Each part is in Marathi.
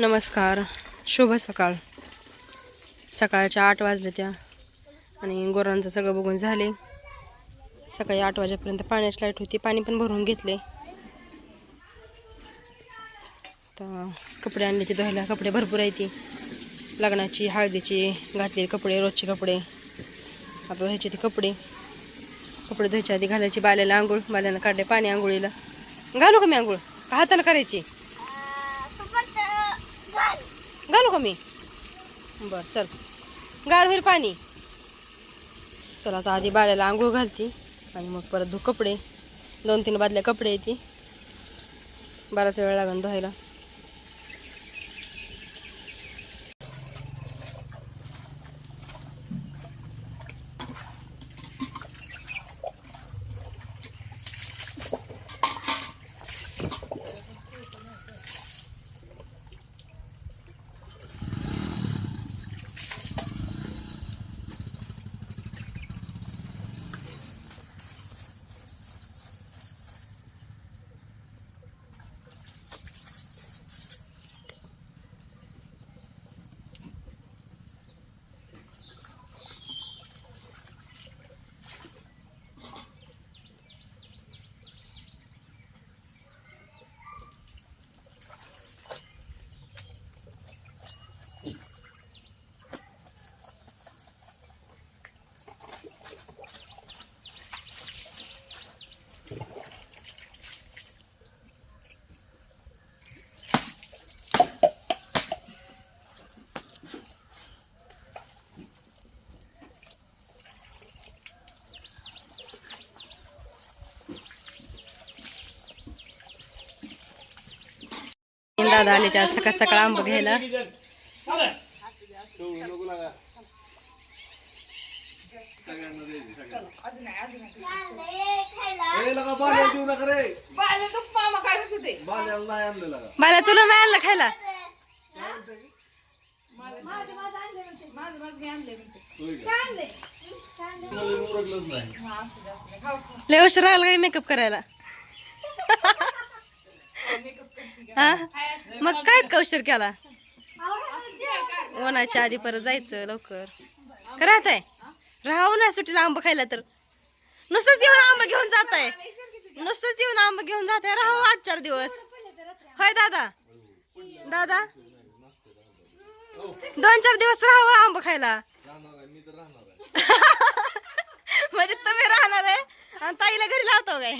नमस्कार. शुभ सकाळ. सकाळच्या आठ वाजल्या त्या आणि गोरांचं सगळं बघून झाले. सकाळी आठ वाजेपर्यंत पाण्याची लाइट होती. पाणी पण भरून घेतले. तर कपडे आणले ते धुवायला. कपडे भरपूर आहे ती. लग्नाची हळदीची घातलेले कपडे रोजचे कपडे. आता धुवायचे ते कपडे. कपडे धुवायच्या आधी घालायची बाल्याला आंघोळ. बाल्यानं काढले पाणी आंघोळीला. घालू का मी आंघोळ? का हाताला करायची? मम्मी बर चल. गार होईल पाणी. चल आता आधी बाल्याला आंघोळ घालती आणि मग परत धु कपडे. दोन तीन बादल्या कपडे येते बराच वेळ लागेल धुवायला. दादा आले त्या सकाळ सकाळ आंब घ्यायला. ए लगा बाल्याला देऊ नका रे बाल्याला नाही आणलं लगा बाला तुला नाही आणलं खायला? लय उशीर राहिला काय मेकअप करायला? हा? मग काय का उशीर केला? उन्हाच्या आधी परत जायचं लवकर. का राहत आहे. राहू ना सुट्टीला आंब खायला तर. नुसतंच येऊन आंब घेऊन जात आहे नुसतंच येऊन आंब घेऊन जात आहे राहू आठ चार दिवस. होय दादा? दादा? दोन चार दिवस राहू आंब खायला. म्हणजे तुम्ही राहणार आहे आणि ताईला घरी लावतो काय?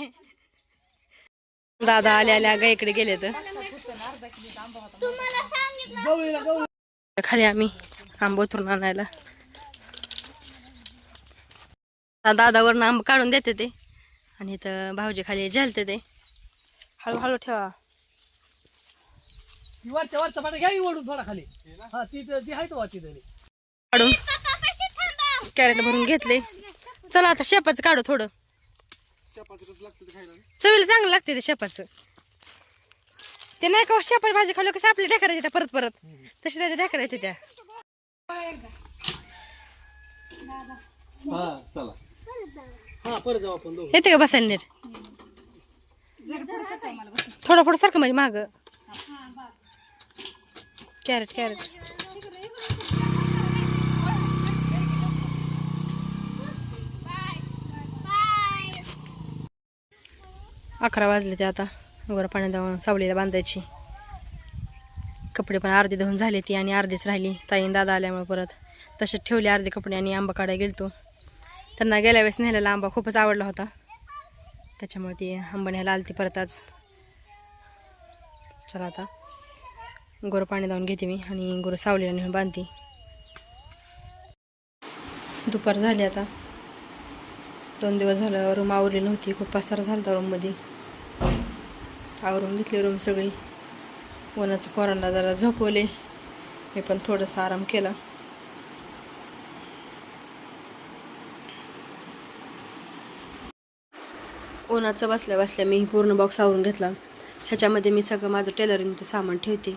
दादा आल्या आल्या गाईकडे गेले तर खाली आम्ही आंबो उतरून आणायला दादावरनं आंब काढून देते ते आणि इथं भाऊजी खाली झेलते ते हळूहळू ठेवा वरच्या वरचा पाणी घ्या ओढून थोडा खाली हा ती ती आहे तो वाची तरी काढून कॅरेट भरून घेतले चला आता शेपाचं काढू थोडं चवीला चांगलं लागते ते शेपाचं. ते नाही का शेपाची भाजी खाल्ली कशी आपल्या ढेकरा येत्या परत परत. तशी त्याच्या ढेकरा येते त्या. हा चला. हा परत जाऊ आपण दोघं. येते का बसायला नीट? थोडं थोडं सारखं म्हणजे माग. Carrot carrot. अकरा वाजले ते आता. वगैरे पाण्यात जाऊन सावलीला बांधायची. कपडे पण अर्धे धुवून झाले ती आणि अर्धीच राहिली. ताईन दादा आल्यामुळे परत तसेच ठेवले अर्धे कपडे आणि आंबा काढायला गेलतो. त्यांना गेल्या वेळेस न्यायला आंबा खूपच आवडला होता. त्याच्यामुळे ती आंबा न्यायला आलती परत आज. चला आता. गोरं पाणी लावून घेते मी आणि गोरं सावलीला नेऊन बांधते. दुपार झाली आता. दोन दिवस झालं रूम आवरली नव्हती. खूप पसार झाला होता रूममध्ये आवरून घेतली रूम सगळी. उन्हाचं पोरांना जरा झोपवले. मी पण थोडासा आराम केला. उन्हाचं बसल्या बसल्या मी पूर्ण बॉक्स आवरून घेतला. ह्याच्यामध्ये मी सगळं माझं टेलरिंगचं सामान ठेवते.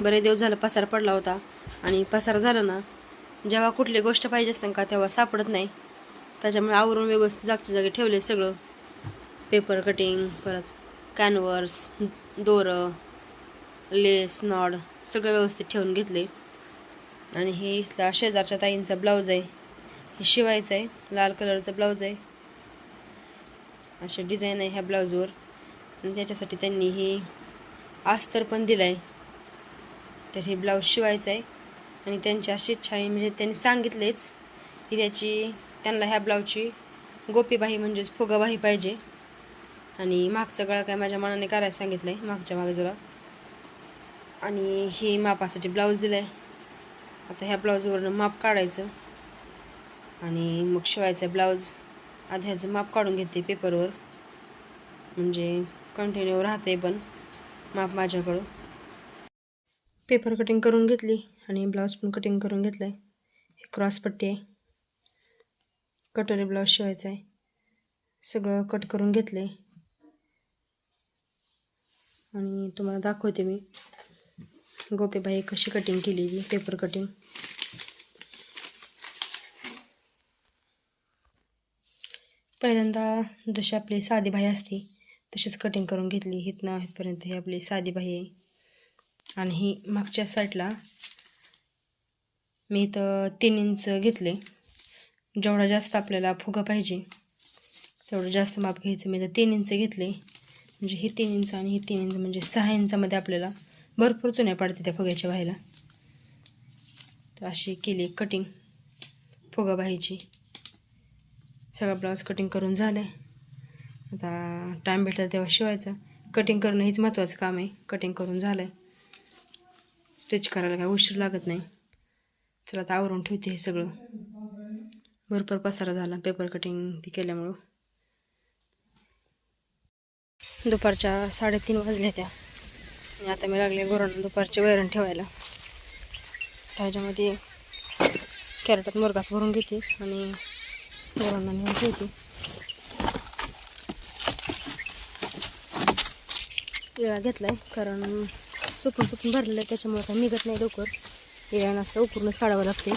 बरे देव झालं पसार पडला होता. आणि पसार झाला ना जेव्हा कुठली गोष्ट पाहिजे असेल का तेव्हा सापडत नाही. त्याच्यामुळे आवरून व्यवस्थित जागच्या जागी ठेवले सगळं. पेपर कटिंग परत कॅनवर्स दोरं लेस नॉड सगळं व्यवस्थित ठेवून घेतले आणि हे इथला शेजारच्या ताईंचा ब्लाऊज आहे. हे शिवायचं आहे. लाल कलरचं ब्लाऊज आहे. असे डिझाईन आहे ह्या ब्लाऊजवर आणि त्याच्यासाठी त्यांनी हे आस्तर पण दिलं आहे तर हे ब्लाऊज शिवायचं आहे. आणि त्यांची अशी इच्छा आहे म्हणजे त्यांनी सांगितलेच की त्याची त्यांना ह्या ब्लाऊजची गोपीबाही म्हणजेच फुगाबाही पाहिजे. आणि मागचा गळा काय माझ्या मनाने करायला सांगितलं आहे मागच्या बाजूला आणि हे मापासाठी ब्लाऊज दिलं आहे आता ह्या ब्लाऊजवरनं माप काढायचं. आणि मग शिवायचं ब्लाऊज. आधी ह्याचं माप काढून घेते पेपरवर. म्हणजे कंटिन्यू राहते पण माप माझ्याकडं. पेपर कटिंग करून घेतली आणि ब्लाऊज पण कटिंग करून घेतलं आहे हे क्रॉस पट्टी आहे. कटोरी ब्लाऊज शिवायचा आहे सगळं कट करून घेतले आणि तुम्हाला दाखवते मी. गोपेबाई कशी कटिंग केलेली पेपर कटिंग पहिल्यांदा जशी आपली साधी बाई असते तशीच कटिंग करून घेतली. इथनं इथपर्यंत ही आपली साधी बाई आहे. आणि ही मागच्या साईडला मी इथं तीन इंच घेतले. जेवढा जास्त आपल्याला फुगा पाहिजे तेवढं जास्त माप घ्यायचं. मी तर तीन इंच घेतले. म्हणजे हे तीन इंच आणि हे तीन इंच म्हणजे सहा इंचामध्ये आपल्याला भरपूर चुन्या पाडते त्या फुग्याच्या व्हायला. तर अशी केली कटिंग फुगा बाहीची सगळा ब्लाऊज कटिंग करून झालं आहे आता टाईम भेटला तेव्हा शिवायचं. कटिंग करणं हेच महत्त्वाचं काम आहे. कटिंग करून झालं आहे स्टिच करायला काय उशीर लागत नाही. चला आता आवरून ठेवते हे सगळं. भरपूर पसारा झाला पेपर कटिंग ती केल्यामुळं. दुपारच्या साडेतीन वाजल्या त्या. आणि आता मी लागले गोरांना दुपारचे वैरण ठेवायला. त्याच्यामध्ये कॅरेटात मुरगास भरून घेते आणि गोरांना नेऊन ठेवते. येळा घेतला आहे कारण चुकून चुकून भरलेलं आहे त्याच्यामुळे काही निघत नाही लवकर. येळानं असं उकरूनच काढावं लागते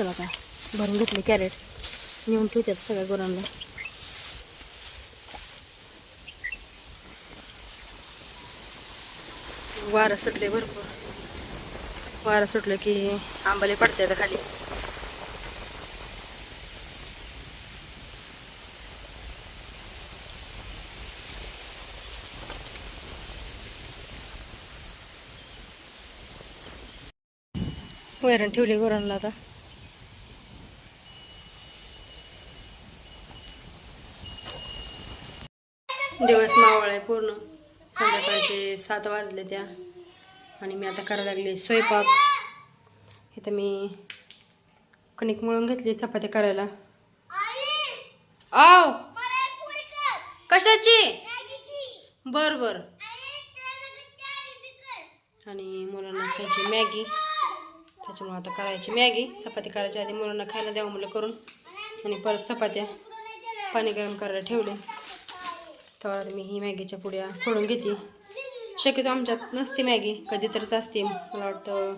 चला आता भरून घेतले कॅरेट नेऊन ठेवतात सगळ्या गुरांना. वारा सुटले भरपूर. वारा सुटलं की आंबाले पडते आता खाली. वैरण ठेवली गुरांना आता. दिवस मावळ आहे पूर्ण. संध्याकाळचे सात वाजले त्या. आणि मी आता करायला लागले स्वयंपाक. इथं मी कणिक मळून घेतली चपात्या करायला. आव! कशाची? बर बर. आणि मुलांना खायची मॅगी. त्याच्यामुळे आता करायची मॅगी. चपाती करायची आधी मुलांना खायला द्यावं मुलं करून. आणि परत चपात्या. पाणी गरम करायला ठेवले. तर मी ही मॅगीच्या पुड्या फोडून घेते. शक्यतो आमच्यात नसते मॅगी कधीतरीच असते. मला वाटतं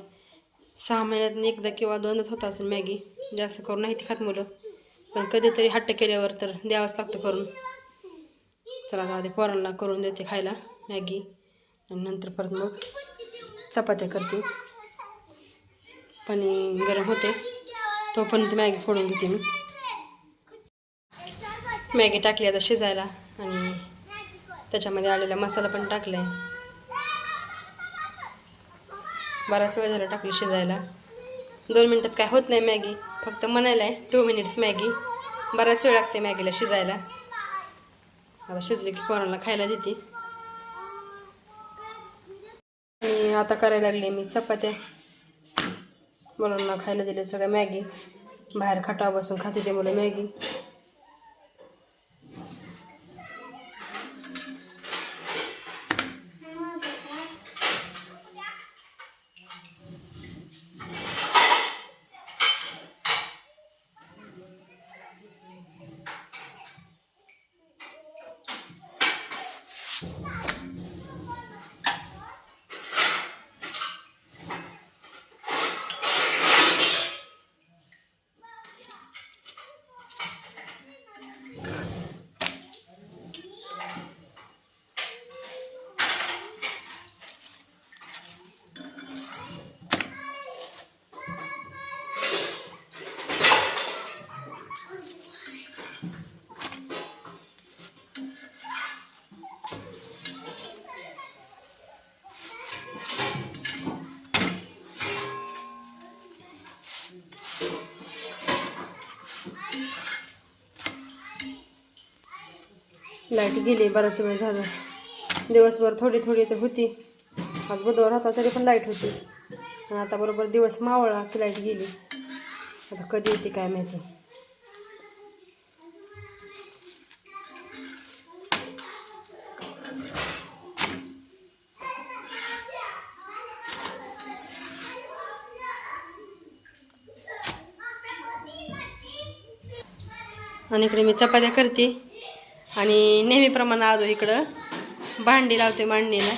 सहा महिन्यातून एकदा किंवा दोनच होत असेल मॅगी. जास्त करून नाही ती खात मुलं. पण कधीतरी हट्ट केल्यावर तर द्यावंच लागतं करून. चला आता पोरांना करून देते खायला मॅगी. आणि नंतर परत मग चपात्या करते. पाणी गरम होते. तोपर्यंत मॅगी फोडून घेते मी. मॅगी टाकली आता शिजायला आणि त्याच्यामध्ये आलेला मसाला पण टाकला आहे बराच वेळ झाला टाकली शिजायला. दोन मिनटात काय होत नाही मॅगी. फक्त म्हणायला आहे टू मिनिट्स मॅगी. बराच वेळ लागते मॅगीला शिजायला. आता शिजले की पोरांना खायला देते. आणि आता करायला लागले मी चपात्या. मुलांना खायला दिले सगळ्या मॅगी. बाहेर खटाव बसून खाते ते मुलं मॅगी. लाइट गेली बराच वेळ झाला. दिवसभर थोडी थोडी तर होती. आज बुधवार होता तरी पण लाइट होती. आणि आता बरोबर दिवस मावळा की लाइट गेली. आता कधी येते काय माहिती. आणि इकडे मी चपात्या करते. आणि नेहमीप्रमाणे आजो इकडं. भांडी लावते मांडणीला